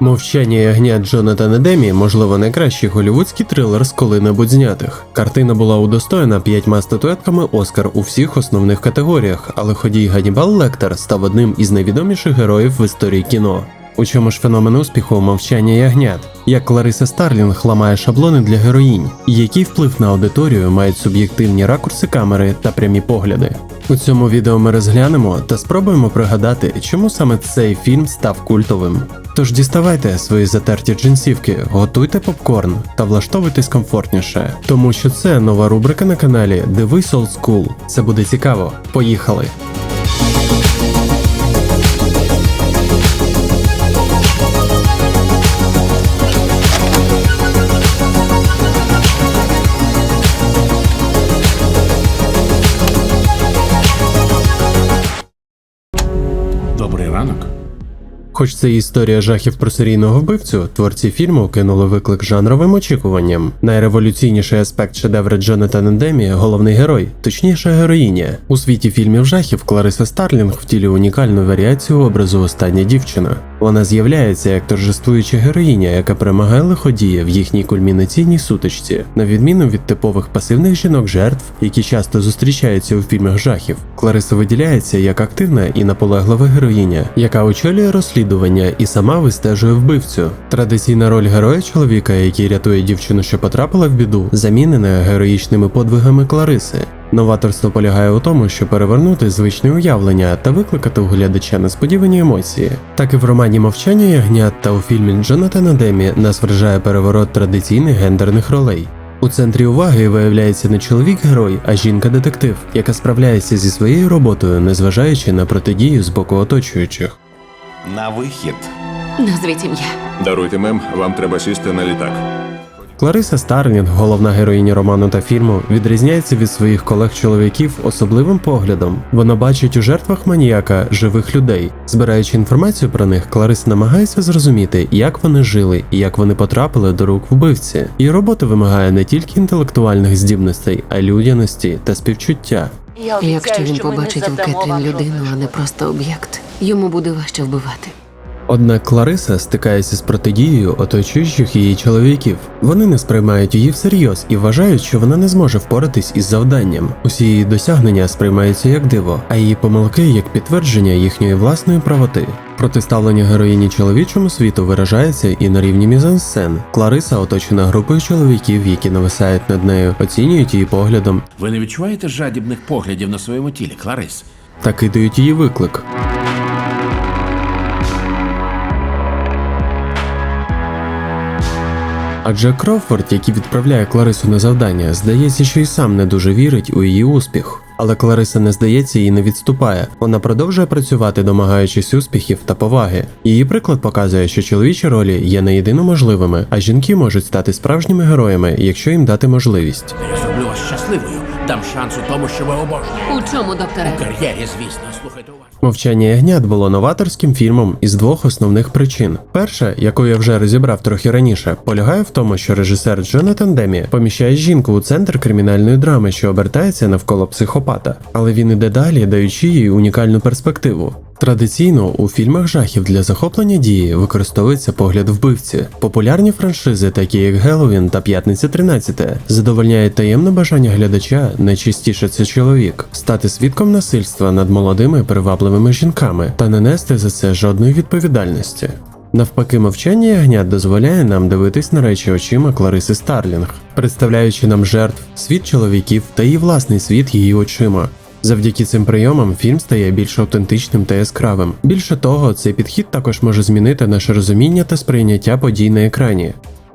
Мовчання ягня Джонатана Демі, можливо, найкращий голівудський трилер з коли-небудь знятих. Картина була удостоєна п'ятьма статуетками Оскар у всіх основних категоріях, але ходій Ганібал Лектор став одним із найвідоміших героїв в історії кіно. У чому ж феномен успіху мовчання ягнят? Як Клариса Старлінг ламає шаблони для героїнь, який вплив на аудиторію мають суб'єктивні ракурси камери та прямі погляди. У цьому відео ми розглянемо та спробуємо пригадати, чому саме цей фільм став культовим. Тож діставайте свої затерті джинсівки, готуйте попкорн та влаштовуйтесь комфортніше, тому що це нова рубрика на каналі Дивись Old School. Це буде цікаво. Поїхали! Хоч це історія жахів про серійного вбивцю, творці фільму кинули виклик жанровим очікуванням. Найреволюційніший аспект шедевра Джонатана Демі головний герой, точніше героїня. У світі фільмів жахів Клариса Старлінг втілює унікальну варіацію образу остання дівчина. Вона з'являється як торжествуюча героїня, яка перемагає лиходія в їхній кульмінаційній сутичці, на відміну від типових пасивних жінок жертв, які часто зустрічаються у фільмах жахів. Клариса виділяється як активна і наполеглива героїня, яка очолює розслідування і сама вистежує вбивцю. Традиційна роль героя чоловіка, який рятує дівчину, що потрапила в біду, замінена героїчними подвигами Клариси. Новаторство полягає у тому, щоб перевернути звичне уявлення та викликати у глядача несподівані емоції. Так і в романі Мовчання ягнят та у фільмі Джонатана Демі нас вражає переворот традиційних гендерних ролей. У центрі уваги виявляється не чоловік-герой, а жінка-детектив, яка справляється зі своєю роботою, незважаючи на протидію з боку оточуючих. На вихід. Назвіть ім'я. Даруйте, мем, вам треба сісти на літак. Клариса Старлінг, головна героїня роману та фільму, відрізняється від своїх колег-чоловіків особливим поглядом. Вона бачить у жертвах маніяка живих людей. Збираючи інформацію про них, Кларис намагається зрозуміти, як вони жили і як вони потрапили до рук вбивці. Її робота вимагає не тільки інтелектуальних здібностей, а й людяності та співчуття. Якщо він побачить у Кетрін людину, а не просто об'єкт, йому буде важче вбивати. Однак Клариса стикається з протидією оточуючих її чоловіків. Вони не сприймають її всерйоз і вважають, що вона не зможе впоратись із завданням. Усі її досягнення сприймаються як диво, а її помилки як підтвердження їхньої власної правоти. Протиставлення героїні чоловічому світу виражається і на рівні мізансцен. Клариса оточена групою чоловіків, які нависають над нею, оцінюють її поглядом Ви не відчуваєте жадібних поглядів на своєму тілі, Кларис? та кидають її виклик. Адже Крофорд, який відправляє Кларису на завдання, здається, що й сам не дуже вірить у її успіх. Але Клариса не здається і не відступає. Вона продовжує працювати, домагаючись успіхів та поваги. Її приклад показує, що чоловічі ролі є не єдино можливими, а жінки можуть стати справжніми героями, якщо їм дати можливість. Я зроблю вас щасливою. Дам шанс у тому, що ви обожнюєте. У чому, докторе? У кар'єрі, звісно, слухайте. Мовчання ягнят було новаторським фільмом із двох основних причин. Перша, яку я вже розібрав трохи раніше, полягає в тому, що режисер Джонатан Демі поміщає жінку у центр кримінальної драми, що обертається навколо психопата, але він іде далі, даючи їй унікальну перспективу. Традиційно у фільмах жахів для захоплення дії використовується погляд вбивці. Популярні франшизи, такі як Геловін та П'ятниця 13, задовольняють таємне бажання глядача, найчастіше це чоловік, стати свідком насильства над молодими привабливими жінками та не нести за це жодної відповідальності. Навпаки, мовчання ягнят дозволяє нам дивитись на речі очима Клариси Старлінг, представляючи нам жертв, світ чоловіків та її власний світ її очима. Завдяки цим прийомам фільм стає більш автентичним та яскравим. Більше того, цей підхід також може змінити наше розуміння та сприйняття подій на екрані.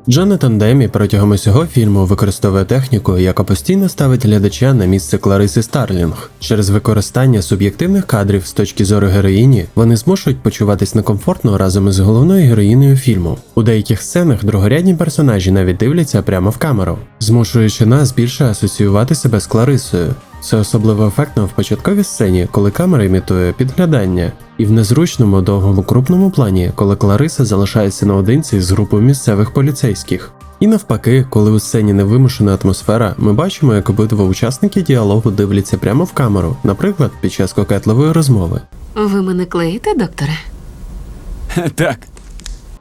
Джонатан Демі протягом усього фільму використовує техніку, яка постійно ставить глядача на місце Клариси Старлінг. Через використання суб'єктивних кадрів з точки зору героїні вони змушують почуватись некомфортно разом із головною героїнею фільму. У деяких сценах другорядні персонажі навіть дивляться прямо в камеру, змушуючи нас більше асоціювати себе з Кларисою. Це особливо ефектно в початковій сцені, коли камера імітує підглядання, і в незручному довгому крупному плані, коли Клариса залишається наодинці з групою місцевих поліцейських. І навпаки, коли у сцені невимушена атмосфера, ми бачимо, як обидва учасники діалогу дивляться прямо в камеру, наприклад, під час кокетливої розмови. Ви мене клеїте, докторе? Так,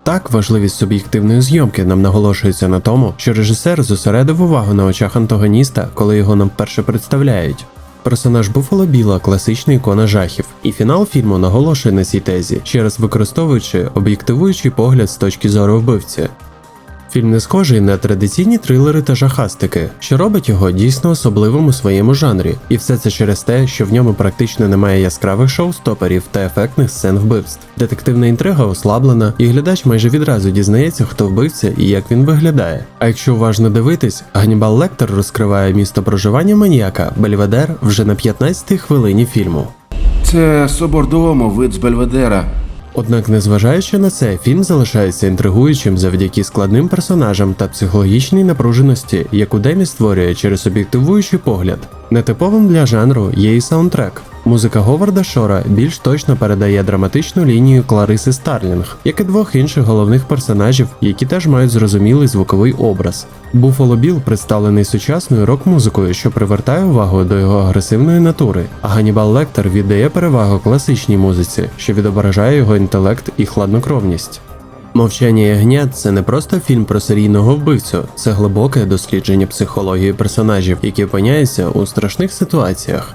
Так, важливість суб'єктивної зйомки нам наголошується на тому, що режисер зосередив увагу на очах антагоніста, коли його нам вперше представляють. Персонаж Буфало Біла класична ікона жахів, і фінал фільму наголошує на цій тезі, ще раз використовуючи об'єктивуючий погляд з точки зору вбивці. Фільм не схожий на традиційні трилери та жахастики, що робить його дійсно особливим у своєму жанрі, і все це через те, що в ньому практично немає яскравих шоу-стоперів та ефектних сцен вбивств. Детективна інтрига ослаблена, і глядач майже відразу дізнається, хто вбивця і як він виглядає. А якщо уважно дивитись, Ганнібал Лектор розкриває місто проживання маніяка Бельведер вже на 15-й хвилині фільму. Це собор Дуомо, вид з Бельведера. Однак, незважаючи на це, фільм залишається інтригуючим завдяки складним персонажам та психологічній напруженості, яку Демі створює через об'єктивуючий погляд. Нетиповим для жанру є і саундтрек. Музика Говарда Шора більш точно передає драматичну лінію Клариси Старлінг, як і двох інших головних персонажів, які теж мають зрозумілий звуковий образ. Буфало Біл представлений сучасною рок-музикою, що привертає увагу до його агресивної натури, а Ганнібал Лектор віддає перевагу класичній музиці, що відображає його інтелект і хладнокровність. Мовчання ягнят це не просто фільм про серійного вбивцю, це глибоке дослідження психології персонажів, які опиняються у страшних ситуаціях.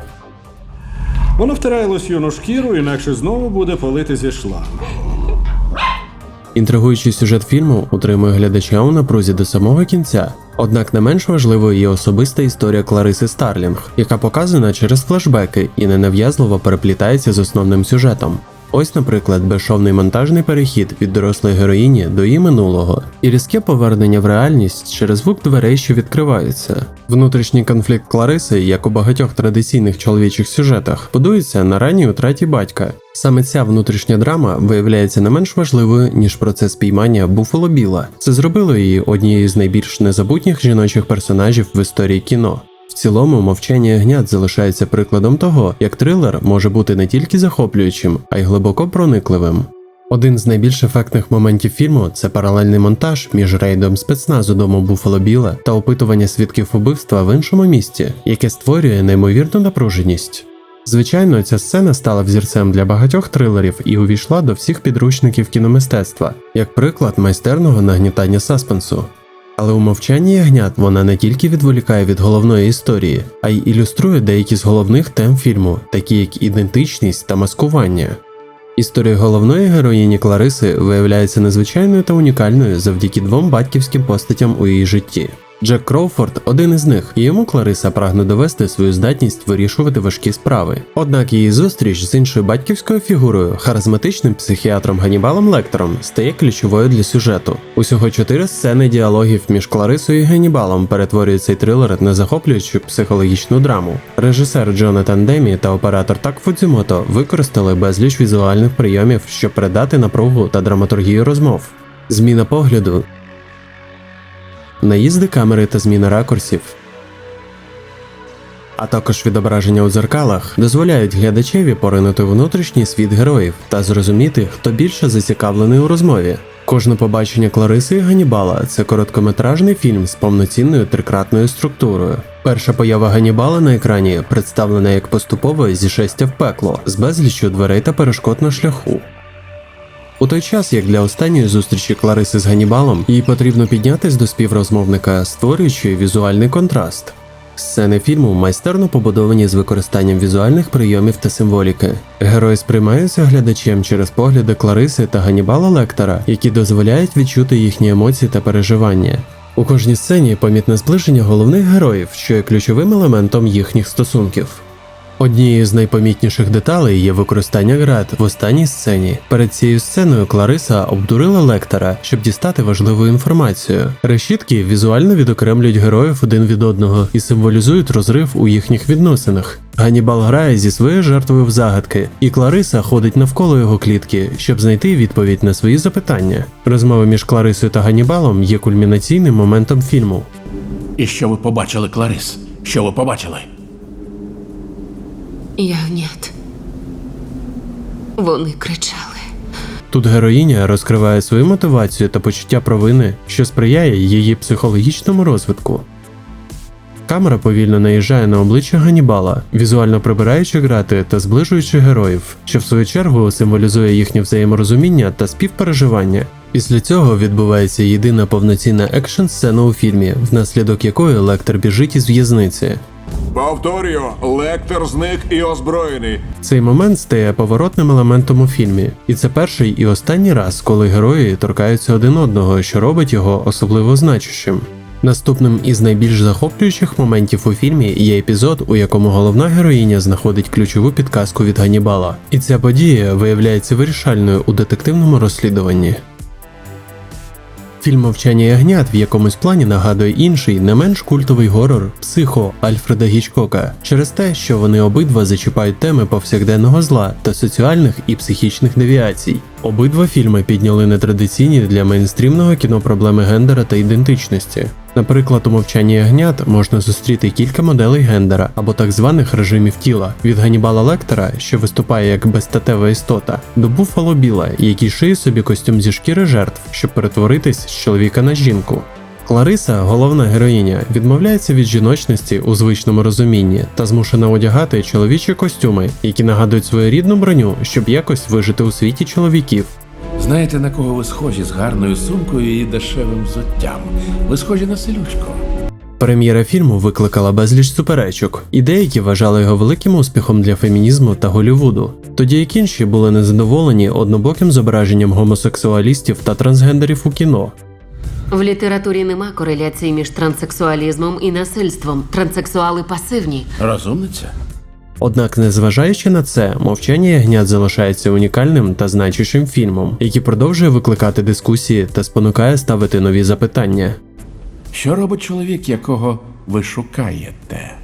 Воно втирає лосьйону шкіру, інакше знову буде палити зі шлангу. Інтригуючий сюжет фільму утримує глядача у напрузі до самого кінця. Однак не менш важливою є особиста історія Клариси Старлінг, яка показана через флешбеки і ненав'язливо переплітається з основним сюжетом. Ось, наприклад, безшовний монтажний перехід від дорослої героїні до її минулого, і різке повернення в реальність через звук дверей, що відкриваються. Внутрішній конфлікт Клариси, як у багатьох традиційних чоловічих сюжетах, будується на ранній утраті батька. Саме ця внутрішня драма виявляється не менш важливою, ніж процес піймання Буфало Біла. Це зробило її однією з найбільш незабутніх жіночих персонажів в історії кіно. Цілому, мовчання ягнят залишається прикладом того, як трилер може бути не тільки захоплюючим, а й глибоко проникливим. Один з найбільш ефектних моментів фільму це паралельний монтаж між рейдом спецназу дому Буфало Біла та опитування свідків убивства в іншому місті, яке створює неймовірну напруженість. Звичайно, ця сцена стала взірцем для багатьох трилерів і увійшла до всіх підручників кіномистецтва, як приклад майстерного нагнітання саспенсу. Але у мовчанні ягнят вона не тільки відволікає від головної історії, а й ілюструє деякі з головних тем фільму, такі як ідентичність та маскування. Історія головної героїні Клариси виявляється незвичайною та унікальною завдяки двом батьківським постатям у її житті. Джек Кроуфорд один із них, і йому Клариса прагне довести свою здатність вирішувати важкі справи. Однак її зустріч з іншою батьківською фігурою, харизматичним психіатром Ганнібалом Лектором, стає ключовою для сюжету. Усього чотири сцени діалогів між Кларисою і Ганнібалом перетворюють цей трилер на захоплюючу психологічну драму. Режисер Джонатан Демі та оператор Так Фудзімото використали безліч візуальних прийомів, щоб передати напругу та драматургію розмов. Зміна погляду, наїзди камери та зміна ракурсів. А також відображення у дзеркалах дозволяють глядачеві поринути внутрішній світ героїв та зрозуміти, хто більше зацікавлений у розмові. Кожне побачення Клариси і Ганнібала це короткометражний фільм з повноцінною трикратною структурою. Перша поява Ганнібала на екрані представлена як поступове зішестя в пекло з безліччю дверей та перешкод на шляху. У той час, як для останньої зустрічі Клариси з Ганнібалом, їй потрібно піднятись до співрозмовника, створюючи візуальний контраст. Сцени фільму майстерно побудовані з використанням візуальних прийомів та символіки. Герої сприймаються глядачем через погляди Клариси та Ганнібала Лектора, які дозволяють відчути їхні емоції та переживання. У кожній сцені помітне зближення головних героїв, що є ключовим елементом їхніх стосунків. Однією з найпомітніших деталей є використання град в останній сцені. Перед цією сценою Клариса обдурила лектора, щоб дістати важливу інформацію. Решітки візуально відокремлюють героїв один від одного і символізують розрив у їхніх відносинах. Ганнібал грає зі своєю жертвою в загадки, і Клариса ходить навколо його клітки, щоб знайти відповідь на свої запитання. Розмови між Кларисою та Ганнібалом є кульмінаційним моментом фільму. І що ви побачили, Кларис? Що ви побачили? Ягнят. Вони кричали. Тут героїня розкриває свою мотивацію та почуття провини, що сприяє її психологічному розвитку. Камера повільно наїжджає на обличчя Ганнібала, візуально прибираючи грати та зближуючи героїв, що в свою чергу символізує їхнє взаєморозуміння та співпереживання. Після цього відбувається єдина повноцінна екшн сцена у фільмі, внаслідок якої Лектор біжить із в'язниці. Повторюю, лектор зник і озброєний. Цей момент стає поворотним елементом у фільмі, і це перший і останній раз, коли герої торкаються один одного, що робить його особливо значущим. Наступним із найбільш захоплюючих моментів у фільмі є епізод, у якому головна героїня знаходить ключову підказку від Ганнібала, і ця подія виявляється вирішальною у детективному розслідуванні. Фільм Мовчання ягнят в якомусь плані нагадує інший, не менш культовий горор Психо Альфреда Гічкока через те, що вони обидва зачіпають теми повсякденного зла та соціальних і психічних девіацій. Обидва фільми підняли нетрадиційні для мейнстрімного кіно проблеми гендера та ідентичності. Наприклад, у мовчанні ягнят можна зустріти кілька моделей гендера або так званих режимів тіла від Ганібала Лектора, що виступає як безстатева істота, до Буффало Біла, який шиє собі костюм зі шкіри жертв, щоб перетворитись з чоловіка на жінку. Клариса, головна героїня, відмовляється від жіночності у звичному розумінні та змушена одягати чоловічі костюми, які нагадують своєрідну броню, щоб якось вижити у світі чоловіків. Знаєте, на кого ви схожі з гарною сумкою і дешевим взуттям? Ви схожі на селючку. Прем'єра фільму викликала безліч суперечок, і деякі вважали його великим успіхом для фемінізму та Голлівуду, тоді як інші були незадоволені однобоким зображенням гомосексуалістів та трансгендерів у кіно. В літературі нема кореляції між транссексуалізмом і насильством. Транссексуали пасивні. Розумниця? Однак, незважаючи на це, мовчання ягнят залишається унікальним та значущим фільмом, який продовжує викликати дискусії та спонукає ставити нові запитання. Що робить чоловік, якого ви шукаєте?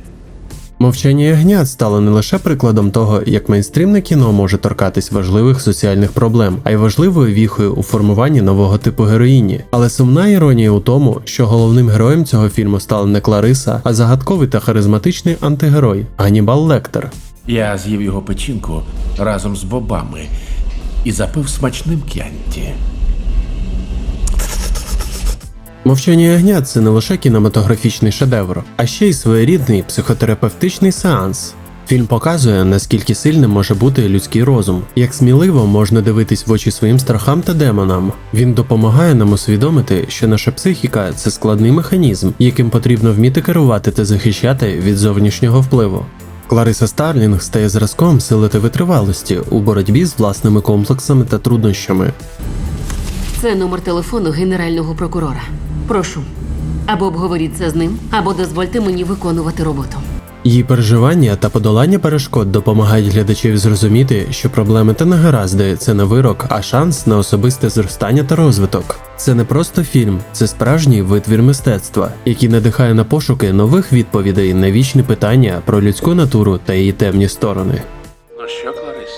Мовчання ягнят стало не лише прикладом того, як мейнстрімне кіно може торкатись важливих соціальних проблем, а й важливою віхою у формуванні нового типу героїні. Але сумна іронія у тому, що головним героєм цього фільму стала не Клариса, а загадковий та харизматичний антигерой Ганнібал Лектор. Я з'їв його печінку разом з бобами і запив смачним к'янті. Мовчання ягнят це не лише кінематографічний шедевр, а ще й своєрідний психотерапевтичний сеанс. Фільм показує, наскільки сильним може бути людський розум, як сміливо можна дивитись в очі своїм страхам та демонам. Він допомагає нам усвідомити, що наша психіка це складний механізм, яким потрібно вміти керувати та захищати від зовнішнього впливу. Клариса Старлінг стає зразком сили та витривалості у боротьбі з власними комплексами та труднощами. Це номер телефону генерального прокурора. Прошу. Або обговоріть це з ним, або дозвольте мені виконувати роботу. Її переживання та подолання перешкод допомагають глядачів зрозуміти, що проблеми та негаразди це не вирок, а шанс на особисте зростання та розвиток. Це не просто фільм, це справжній витвір мистецтва, який надихає на пошуки нових відповідей на вічні питання про людську натуру та її темні сторони. Ну що, Кларис?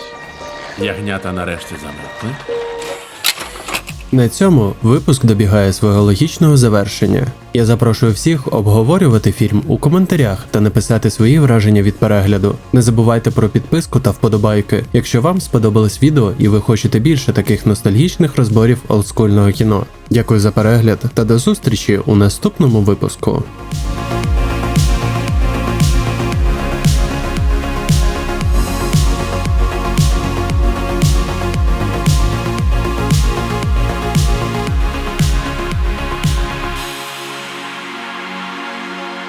Ягнята нарешті замовкли. На цьому випуск добігає свого логічного завершення. Я запрошую всіх обговорювати фільм у коментарях та написати свої враження від перегляду. Не забувайте про підписку та вподобайки, якщо вам сподобалось відео і ви хочете більше таких ностальгічних розборів олдскульного кіно. Дякую за перегляд та до зустрічі у наступному випуску.